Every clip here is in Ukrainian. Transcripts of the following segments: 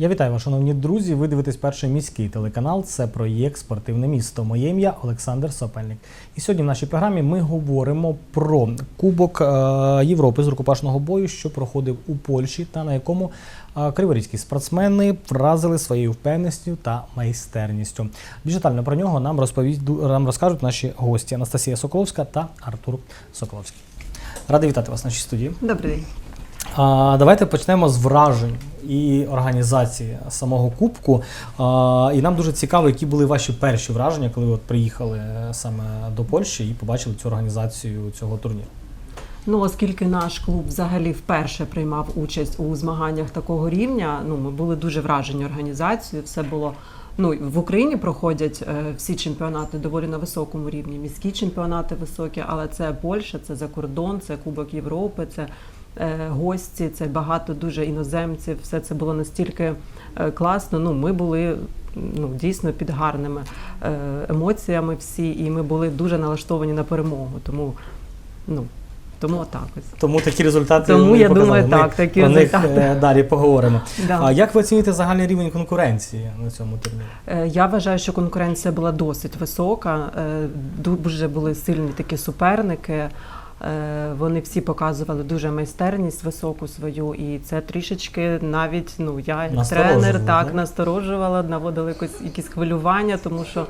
Я вітаю вас, шановні друзі. Ви дивитесь перший міський телеканал. Це проєкт Спортивне місто. Моє ім'я Олександр Сопельник. І сьогодні в нашій програмі ми говоримо про Кубок е, Європи з рукопашного бою, що проходив у Польщі, та на якому е, криворізькі спортсмени вразили своєю впевненістю та майстерністю. Більш детально про нього нам розповість нам розкажуть наші гості Анастасія Соколовська та Артур Соколовський. Радий вітати вас в нашій студії. Добрий день. Давайте почнемо з вражень і організації самого кубку. І нам дуже цікаво, які були ваші перші враження, коли ви от приїхали е, саме до Польщі і побачили цю організацію цього турніру. Ну, оскільки наш клуб взагалі вперше приймав участь у змаганнях такого рівня, ну ми були дуже вражені організацією. Все було ну в Україні проходять е, всі чемпіонати доволі на високому рівні. Міські чемпіонати високі, але це Польща, це за кордон, це Кубок Європи, це гості, це багато дуже іноземців. Все це було настільки е, класно. Ну, ми були. Ну, дійсно під гарними е, емоціями всі, і ми були дуже налаштовані на перемогу. Тому, ну, тому ось. Тому такі результати. Тому, я показали. думаю, Ми так, такі про результати. них е, далі поговоримо. Да. А як ви оцінюєте загальний рівень конкуренції на цьому турнірі? Е, Я вважаю, що конкуренція була досить висока. е, Дуже були сильні такі суперники. Е, Вони всі показували дуже майстерність високу свою, і це трішечки навіть ну я як тренер так насторожувала, наводила якось якісь хвилювання, тому що.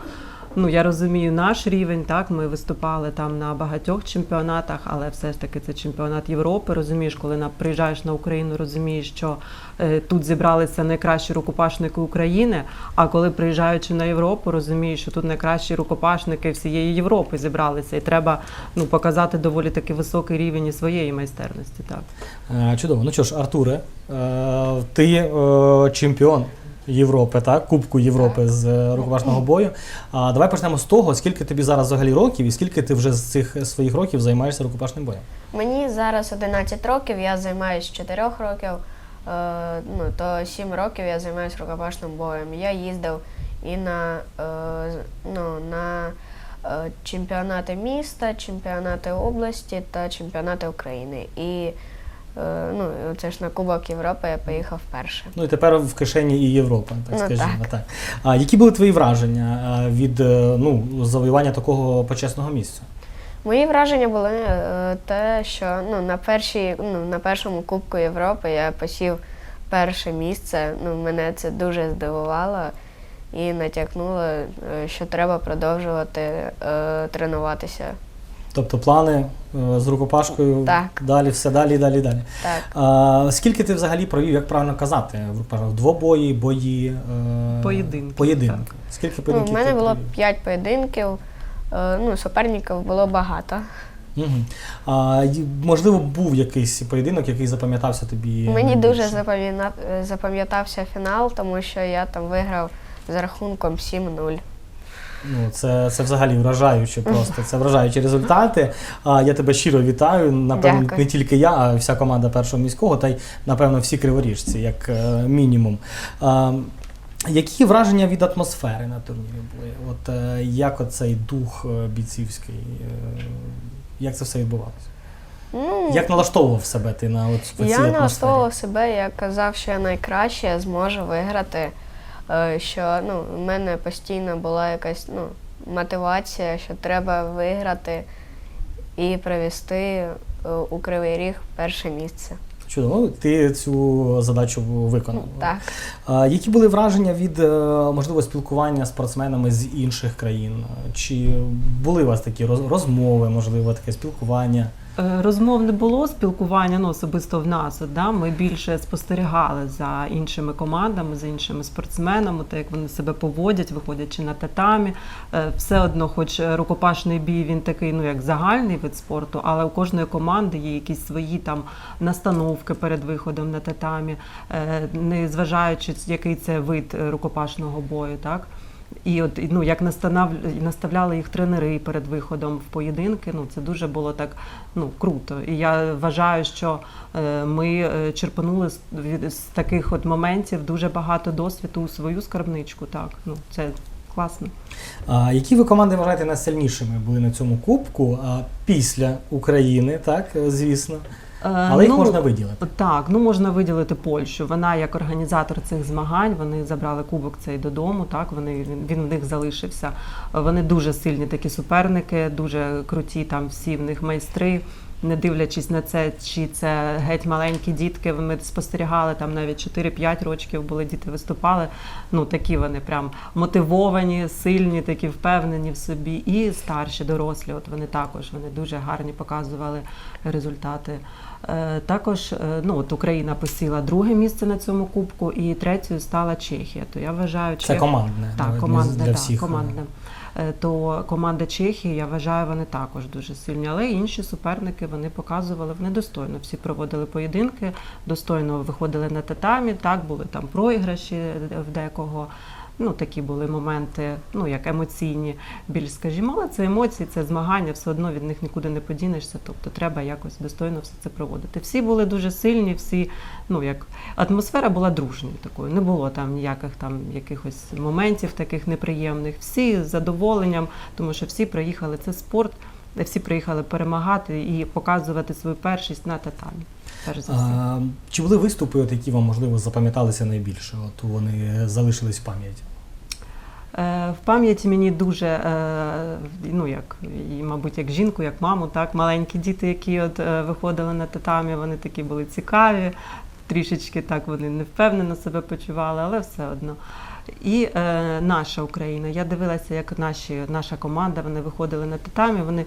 Ну, я розумію наш рівень, так ми виступали там на багатьох чемпіонатах, але все ж таки це чемпіонат Європи. Розумієш, коли на приїжджаєш на Україну, розумієш, що е, тут зібралися найкращі рукопашники України. А коли приїжджаючи на Європу, розумієш, що тут найкращі рукопашники всієї Європи зібралися, і треба ну показати доволі таки високий рівень своєї майстерності. Так Е, Чудово. Ну що ж, Артуре, е, ти е, чемпіон Європи, так? Кубку Європи з е, рукопашного бою. А давай почнемо з того, скільки тобі зараз взагалі років і скільки ти вже з цих своїх років займаєшся рукопашним боєм. Мені зараз 11 років, я займаюся з 4 років, е, ну, то 7 років я займаюся рукопашним боєм. Я їздив і на, е, ну, на е, чемпіонати міста, чемпіонати області та чемпіонати України. І ну, це ж на Кубок Європи я поїхав вперше. Ну і тепер в кишені і Європа, так Ну, скажімо. Так. А які були твої враження е, від е, ну, завоювання такого почесного місця? Мої враження були е, те, що ну, на, першій, ну, на першому Кубку Європи я посів перше місце. Ну, мене це дуже здивувало і натякнуло, е, що треба продовжувати е, тренуватися. Тобто плани е, з рукопашкою Так. далі, все далі, далі, далі. Так. А, скільки ти взагалі провів, як правильно казати, в рукопашних? Двобої, бої, е, Поєдинки, поєдинки. так. Скільки Ну, поєдинків? в мене було провів? 5 поєдинків, е, ну, суперників було багато. А, можливо, був якийсь поєдинок, який запам'ятався тобі. Мені найбільше? дуже запам'ятався фінал, тому що я там виграв з рахунком 7-0. Ну, це, це взагалі вражаюче просто. Це вражаючі результати. А, я тебе щиро вітаю. Напевно, Дякую. не тільки я, а вся команда першого міського, та й напевно всі криворіжці, як е, мінімум. А, які враження від атмосфери на турнірі були? От е, як оцей дух е, бійцівський, е, як це все відбувалося? Ну, Як налаштовував себе ти на от, цій Я атмосфері? налаштовував себе, я казав, що я найкраще, зможу виграти. Е, Що ну, в мене постійно була якась ну, мотивація, що треба виграти і привести е, у Кривий Ріг перше місце. Чудово, Ну, ти цю задачу виконав. Ну, так. А, Які були враження від е, можливо спілкування з спортсменами з інших країн? Чи були у вас такі роз- розмови, можливо, таке спілкування? Е, Розмов не було спілкування, ну особисто в нас. Да, ми більше спостерігали за іншими командами, за іншими спортсменами, так як вони себе поводять, виходячи на татамі. Е, Все одно, хоч рукопашний бій, він такий, ну як загальний вид спорту, але у кожної команди є якісь свої там настановки перед виходом на татамі, не зважаючи, який це вид рукопашного бою, так. І от ну як наставляли їх тренери перед виходом в поєдинки. Ну це дуже було так ну круто. І я вважаю, що е, ми е, черпанули з, від, з таких от моментів дуже багато досвіду у свою скарбничку. Так, ну це класно. А, які ви команди вважаєте найсильнішими були на цьому кубку? А, після України, так, е, звісно. Е, Але їх ну, можна виділити. Так, ну можна виділити Польщу. Вона як організатор цих змагань, вони забрали кубок цей додому. Так вони він, він в них залишився. Вони дуже сильні такі суперники, дуже круті. Там всі в них майстри. Не дивлячись на це, чи це геть маленькі дітки. Ми спостерігали там навіть 4-5 років були діти виступали. Ну такі вони прям мотивовані, сильні, такі впевнені в собі. І старші, дорослі. От вони також вони дуже гарні показували результати. Е, Також е, ну, от Україна посіла друге місце на цьому кубку, і третьою стала Чехія. То я вважаю, Це Чех- командне. так, командне, для так, всіх. командне. Е, То команда Чехії, я вважаю, вони також дуже сильні. Але інші суперники вони показували вони достойно. Всі проводили поєдинки, достойно виходили на татамі. Так були там проіграші в декого. Ну, такі були моменти, ну як емоційні, більш скажімо, але це емоції, це змагання, все одно від них нікуди не подінешся. Тобто треба якось достойно все це проводити. Всі були дуже сильні, всі, ну як атмосфера була дружньою такою. Не було там ніяких там якихось моментів таких неприємних. Всі з задоволенням, тому що всі приїхали. Це спорт, всі приїхали перемагати і показувати свою першість на татамі. Перш за все. А, чи були виступи, от, які вам можливо запам'яталися найбільше? От вони залишились в пам'яті? Е, В пам'яті мені дуже, е, ну як, і, мабуть, як жінку, як маму, так, маленькі діти, які от е, виходили на татамі, вони такі були цікаві, трішечки так вони невпевнено себе почували, але все одно. І е, наша Україна. Я дивилася, як наші, наша команда, вони виходили на татамі, вони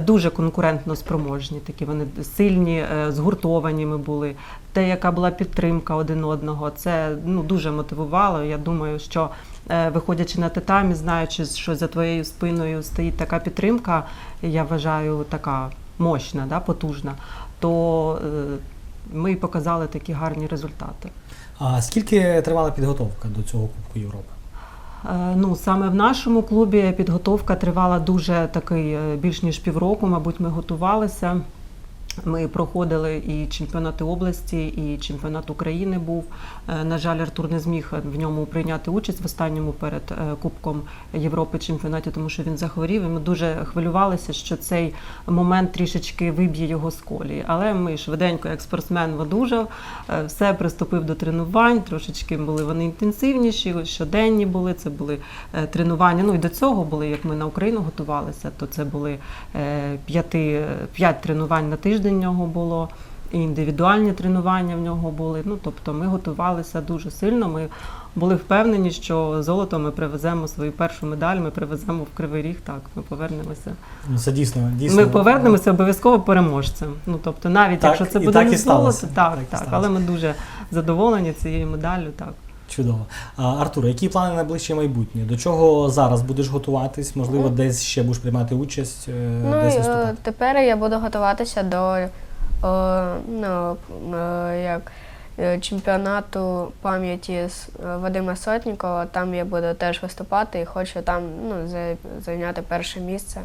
дуже конкурентно спроможні, такі вони сильні, е, згуртовані ми були. Те, яка була підтримка один одного, це ну, дуже мотивувало. Я думаю, що е, виходячи на татамі, знаючи, що за твоєю спиною стоїть така підтримка, я вважаю, така мощна, да, потужна, то е, ми показали такі гарні результати. А скільки тривала підготовка до цього Кубку Європи? Е, Ну, саме в нашому клубі підготовка тривала дуже такий е, більш ніж півроку. Мабуть, ми готувалися. Ми проходили і чемпіонати області, і чемпіонат України був. Е, На жаль, Артур не зміг в ньому прийняти участь в останньому перед е, Кубком Європи чемпіонаті, тому що він захворів. І ми дуже хвилювалися, що цей момент трішечки виб'є його з колії. Але ми швиденько, як спортсмен, одужав, е, все приступив до тренувань. Трошечки були вони інтенсивніші, щоденні були. Це були е, тренування. Ну і до цього були, як ми на Україну готувалися, то це були е, п'ять тренувань на тиждень в нього було. І індивідуальні тренування в нього були. Ну тобто ми готувалися дуже сильно. Ми були впевнені, що золото ми привеземо свою першу медаль. Ми привеземо в Кривий Ріг. Так, ми повернемося. Ну, це дійсно, дійсно. Ми повернемося обов'язково переможцем. Ну тобто, навіть Так, якщо це і буде так і не золото, так, Так так, сталося. але ми дуже задоволені цією медаллю. Так. Чудово. А, Артур, які плани на найближче майбутнє? До чого зараз будеш готуватись? Можливо, Ну. десь ще будеш приймати участь, е, Ну, десь виступати? е, тепер я буду готуватися до е, ну, е, як, чемпіонату пам'яті Вадима Сотнікова. Там я буду теж виступати і хочу там ну, зайняти перше місце.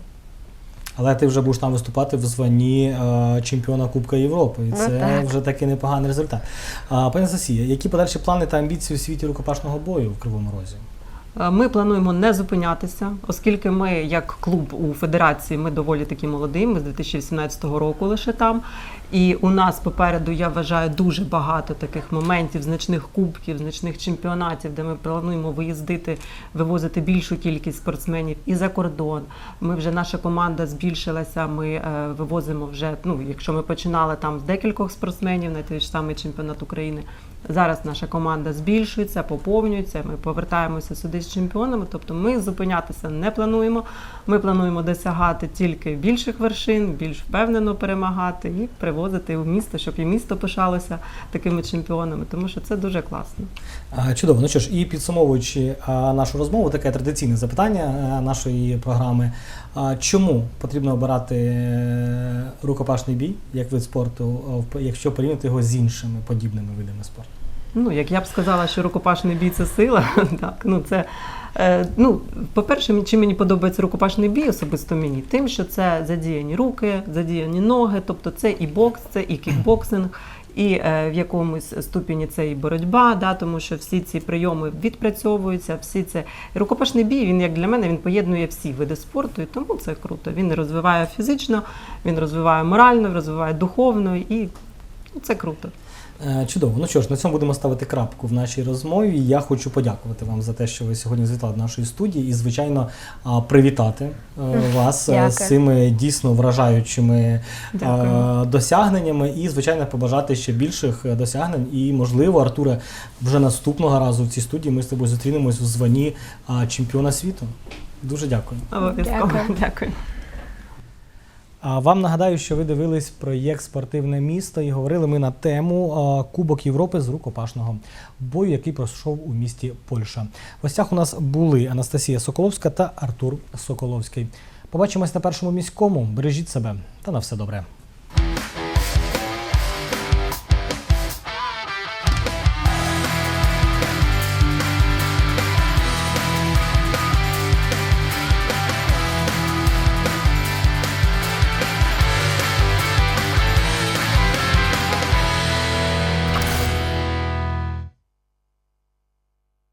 Але ти вже будеш там виступати в званні е, чемпіона Кубка Європи. І Ну, це так. вже такий непоганий результат. А, пані Сосія, які подальші плани та амбіції у світі рукопашного бою в Кривому Розі? Е, Ми плануємо не зупинятися, оскільки ми, як клуб у федерації, ми доволі такі молоді. Ми з 2018 року лише там. І у нас попереду, я вважаю, дуже багато таких моментів, значних кубків, значних чемпіонатів, де ми плануємо виїздити, вивозити більшу кількість спортсменів і за кордон. Ми вже наша команда збільшилася. Ми е, вивозимо вже. Ну, якщо ми починали там з декількох спортсменів на той ж самий чемпіонат України. Зараз наша команда збільшується, поповнюється. Ми повертаємося сюди з чемпіонами. Тобто ми зупинятися не плануємо. Ми плануємо досягати тільки більших вершин, більш впевнено перемагати і привозити в місто, щоб і місто пишалося такими чемпіонами, тому що це дуже класно. Чудово. Ну що ж, і підсумовуючи нашу розмову, таке традиційне запитання нашої програми. Чому потрібно обирати е, рукопашний бій як вид спорту, якщо порівняти його з іншими подібними видами спорту? Ну, як я б сказала, що рукопашний бій це сила. Так, ну це е, ну, по-перше, чим мені подобається рукопашний бій, особисто мені, тим, що це задіяні руки, задіяні ноги, тобто це і бокс, це і кікбоксинг. І е, в якомусь ступені це і боротьба, да, тому що всі ці прийоми відпрацьовуються, всі це рукопашний бій. Він як для мене він поєднує всі види спорту, і тому це круто. Він розвиває фізично, він розвиває морально, розвиває духовно, і ну, це круто. Е, Чудово. Ну що ж, на цьому будемо ставити крапку в нашій розмові. Я хочу подякувати вам за те, що ви сьогодні завітали до нашої студії, і, звичайно, привітати е, вас е, з цими дійсно вражаючими Дякую. досягненнями, і, звичайно, побажати ще більших досягнень. І, можливо, Артуре, вже наступного разу в цій студії ми з тобою зустрінемось у званні чемпіона світу. Дуже дякую. Обов'язково. Дякую. Вам нагадаю, що ви дивились проєкт Спортивне місто і говорили ми на тему Кубок Європи з рукопашного бою, який пройшов у місті Польща. В гостях у нас були Анастасія Соколовська та Артур Соколовський. Побачимось на першому міському. Бережіть себе та на все добре.